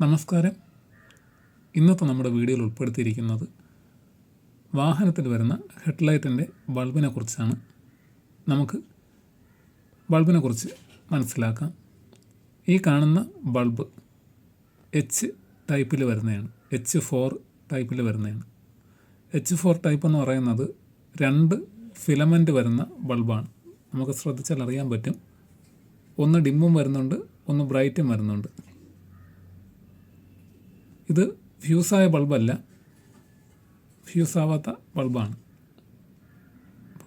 നമസ്കാരം. ഇന്നത്തെ നമ്മുടെ വീഡിയോയിൽ ഉൾപ്പെടുത്തിയിരിക്കുന്നത് വാഹനത്തിൽ വരുന്ന ഹെഡ്ലൈറ്റിന്റെ ബൾബിനെ കുറിച്ചാണ്. നമുക്ക് ബൾബിനെ കുറിച്ച് മനസ്സിലാക്കാം. ഈ കാണുന്ന ബൾബ് എച്ച് ടൈപ്പിൽ വരുന്നതാണ്. എച്ച് ഫോർ ടൈപ്പിൽ വരുന്നതാണ്. എച്ച് ഫോർ ടൈപ്പ് എന്ന് പറയുന്നത് രണ്ട് ഫിലമെന്റ് വരുന്ന ബൾബാണ്. നമുക്ക് ശ്രദ്ധിച്ചാൽ അറിയാൻ പറ്റും. ഒന്ന് ഡിമ്മും വരുന്നുണ്ട് ഒന്ന് ബ്രൈറ്റും വരുന്നുണ്ട്. ഇത് ഫ്യൂസായ ബൾബല്ല. ഫ്യൂസാവാത്ത ബൾബാണ്.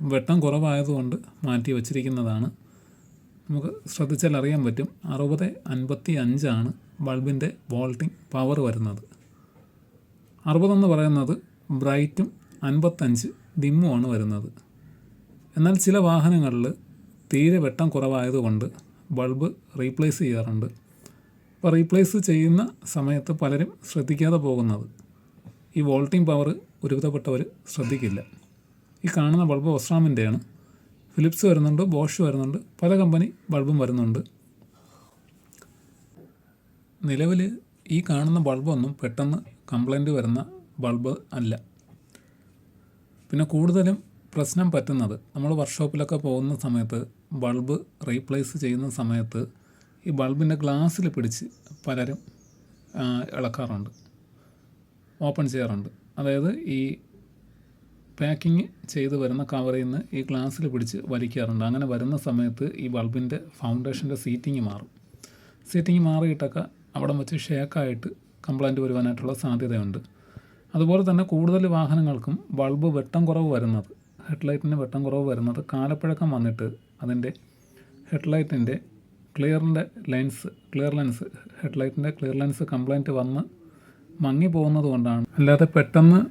വെട്ടം കുറവായതുകൊണ്ട് മാറ്റി വച്ചിരിക്കുന്നതാണ്. നമുക്ക് ശ്രദ്ധിച്ചാൽ അറിയാൻ പറ്റും. അറുപത് അൻപത്തി അഞ്ചാണ് ബൾബിന്റെ വോൾട്ടിംഗ് പവർ വരുന്നത്. അറുപതെന്ന് പറയുന്നത് ബ്രൈറ്റും അൻപത്തഞ്ച് ഡിമ്മുമാണ് വരുന്നത്. എന്നാൽ ചില വാഹനങ്ങളിൽ തീരെ വെട്ടം കുറവായതുകൊണ്ട് ബൾബ് റീപ്ലേസ് ചെയ്യാറുണ്ട്. അപ്പോൾ റീപ്ലേസ് ചെയ്യുന്ന സമയത്ത് പലരും ശ്രദ്ധിക്കാതെ പോകുന്നത്. ഈ വോൾട്ടിംഗ് പവർ ഒരുവിധപ്പെട്ടവർ ശ്രദ്ധിക്കില്ല. ഈ കാണുന്ന ബൾബ് ഒസ്രാമിന്റെയാണ് ഫിലിപ്സ് വരുന്നുണ്ട് ബോഷ് വരുന്നുണ്ട് പല കമ്പനി ബൾബും വരുന്നുണ്ട്. നിലവിൽ ഈ കാണുന്ന ബൾബൊന്നും പെട്ടെന്ന് കംപ്ലൈന്റ് വരുന്ന ബൾബ് അല്ല. പിന്നെ കൂടുതലും പ്രശ്നം പറ്റുന്നത് നമ്മൾ വർക്ക്ഷോപ്പിലൊക്കെ പോകുന്ന സമയത്ത് ബൾബ് റീപ്ലേസ് ചെയ്യുന്ന സമയത്ത് ഈ ബൾബിന്റെ ഗ്ലാസ്സിൽ പിടിച്ച് പലരും ഇളക്കാറുണ്ട്. ഓപ്പൺ ചെയ്യാറുണ്ട്. അതായത് ഈ പാക്കിങ് ചെയ്ത് വരുന്ന കവറിൽ നിന്ന് ഈ ഗ്ലാസ്സിൽ പിടിച്ച് വലിക്കാറുണ്ട്. അങ്ങനെ വരുന്ന സമയത്ത് ഈ ബൾബിന്റെ ഫൗണ്ടേഷന്റെ സീറ്റിങ് മാറും. സീറ്റിങ് മാറിയിട്ടൊക്കെ അവിടെ വെച്ച് ഷേക്കായിട്ട് കംപ്ലൈന്റ് വരുവാനായിട്ടുള്ള സാധ്യതയുണ്ട്. അതുപോലെ തന്നെ കൂടുതൽ വാഹനങ്ങൾക്കും ബൾബ് വെട്ടം കുറവ് വരുന്നത് ഹെഡ്ലൈറ്റിന് വെട്ടം കുറവ് വരുന്നത് കാലപ്പഴക്കം വന്നിട്ട് അതിന്റെ ഹെഡ്ലൈറ്റിന്റെ ക്ലിയറിന്റെ ലെൻസ് ക്ലിയർ ലെൻസ് ഹെഡ്ലൈറ്റിന്റെ ക്ലിയർ ലെൻസ് കംപ്ലൈന്റ് വന്ന് മങ്ങി പോകുന്നത് കൊണ്ടാണ്. അല്ലാതെ പെട്ടെന്ന്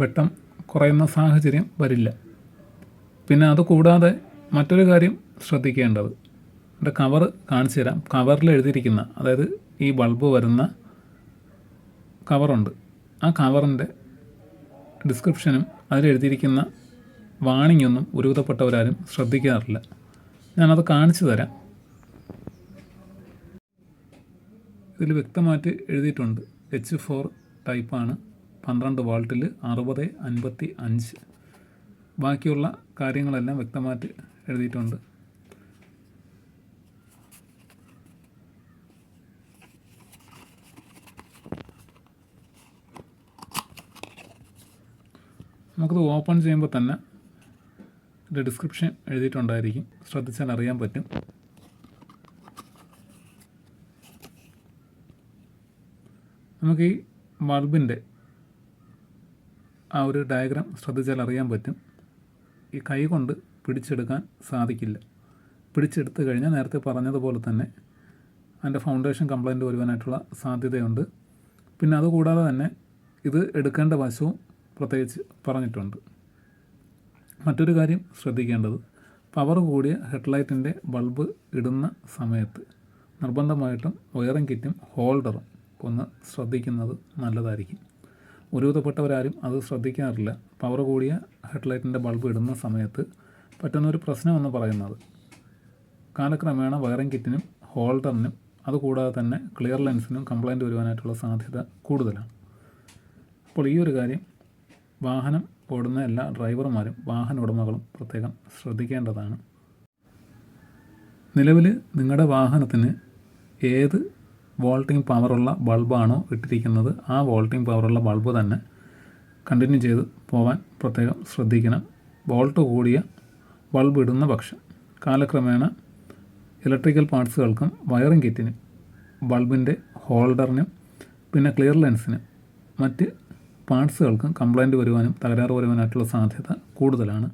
വെട്ടം കുറയുന്ന സാഹചര്യം വരില്ല. പിന്നെ അത് കൂടാതെ മറ്റൊരു കാര്യം ശ്രദ്ധിക്കേണ്ടത്. എന്റെ കവർ കാണിച്ചു തരാം. കവറിൽ എഴുതിയിരിക്കുന്ന അതായത് ഈ ബൾബ് വരുന്ന കവറുണ്ട്. ആ കവറിന്റെ ഡിസ്ക്രിപ്ഷനും അതിലെഴുതിയിരിക്കുന്ന വാണിംഗ് ഒന്നും ഒരുവിധപ്പെട്ടവരാരും ശ്രദ്ധിക്കാറില്ല. ഞാനത് കാണിച്ചു തരാം. ഇതിൽ വ്യക്തമായിട്ട് എഴുതിയിട്ടുണ്ട്. എച്ച് ഫോർ ടൈപ്പാണ് പന്ത്രണ്ട് വാൾട്ടിൽ അറുപത് അൻപത്തി അഞ്ച്. ബാക്കിയുള്ള കാര്യങ്ങളെല്ലാം വ്യക്തമായിട്ട് എഴുതിയിട്ടുണ്ട്. നമുക്കത് ഓപ്പൺ ചെയ്യുമ്പോൾ തന്നെ ഇതിന്റെ ഡിസ്ക്രിപ്ഷൻ എഴുതിയിട്ടുണ്ടായിരിക്കും. ശ്രദ്ധിച്ചാൽ അറിയാൻ പറ്റും. നമുക്ക് ഈ ബൾബിന്റെ ആ ഒരു ഡയഗ്രാം ശ്രദ്ധിച്ചാൽ അറിയാൻ പറ്റും. ഈ കൈ കൊണ്ട് പിടിച്ചെടുക്കാൻ സാധിക്കില്ല. പിടിച്ചെടുത്ത് കഴിഞ്ഞാൽ നേരത്തെ പറഞ്ഞതുപോലെ തന്നെ അതിന്റെ ഫൗണ്ടേഷൻ കംപ്ലൈന്റ് വരുവാനായിട്ടുള്ള സാധ്യതയുണ്ട്. പിന്നെ അതുകൂടാതെ തന്നെ ഇത് എടുക്കേണ്ട വശവും പ്രത്യേകിച്ച് പറഞ്ഞിട്ടുണ്ട്. മറ്റൊരു കാര്യം ശ്രദ്ധിക്കേണ്ടത് പവർ കൂടിയ ഹെഡ്ലൈറ്റിന്റെ ബൾബ് ഇടുന്ന സമയത്ത് നിർബന്ധമായിട്ടും വയറിംഗ് കിറ്റും ഹോൾഡറും ഒന്ന് ശ്രദ്ധിക്കുന്നത് നല്ലതായിരിക്കും. ഒരുവിധപ്പെട്ടവരാരും അത് ശ്രദ്ധിക്കാറില്ല. പവർ കൂടിയ ഹെഡ്ലൈറ്റിന്റെ ബൾബ് ഇടുന്ന സമയത്ത് പറ്റുന്നൊരു പ്രശ്നമെന്ന് പറയുന്നത്. കാലക്രമേണ വയറിംഗ് കിറ്റിനും ഹോൾഡറിനും അതുകൂടാതെ തന്നെ ക്ലിയർ ലെൻസിനും കംപ്ലൈന്റ് വരുവാനായിട്ടുള്ള സാധ്യത കൂടുതലാണ്. അപ്പോൾ ഈ ഒരു കാര്യം വാഹനം ഓടുന്ന എല്ലാ ഡ്രൈവർമാരും വാഹന ഉടമകളും പ്രത്യേകം ശ്രദ്ധിക്കേണ്ടതാണ്. നിലവിൽ നിങ്ങളുടെ വാഹനത്തിന് ഏത് വോൾട്ടിംഗ് പവറുള്ള ബൾബാണോ ഇട്ടിരിക്കുന്നത്? ആ വോൾട്ടിംഗ് പവറുള്ള ബൾബ് തന്നെ കണ്ടിന്യൂ ചെയ്ത് പോവാൻ പ്രത്യേകം ശ്രദ്ധിക്കണം. വോൾട്ട് കൂടിയ ബൾബ് ഇടുന്ന പക്ഷം കാലക്രമേണ ഇലക്ട്രിക്കൽ പാർട്സുകൾക്കും വയറിംഗ് കിറ്റിനും ബൾബിന്റെ ഹോൾഡറിനും പിന്നെ ക്ലിയർ ലെൻസിനും മറ്റ് പാർട്സുകൾക്കും കംപ്ലൈന്റ് വരുവാനും തകരാറ് വരുവാനായിട്ടുള്ള സാധ്യത കൂടുതലാണ്.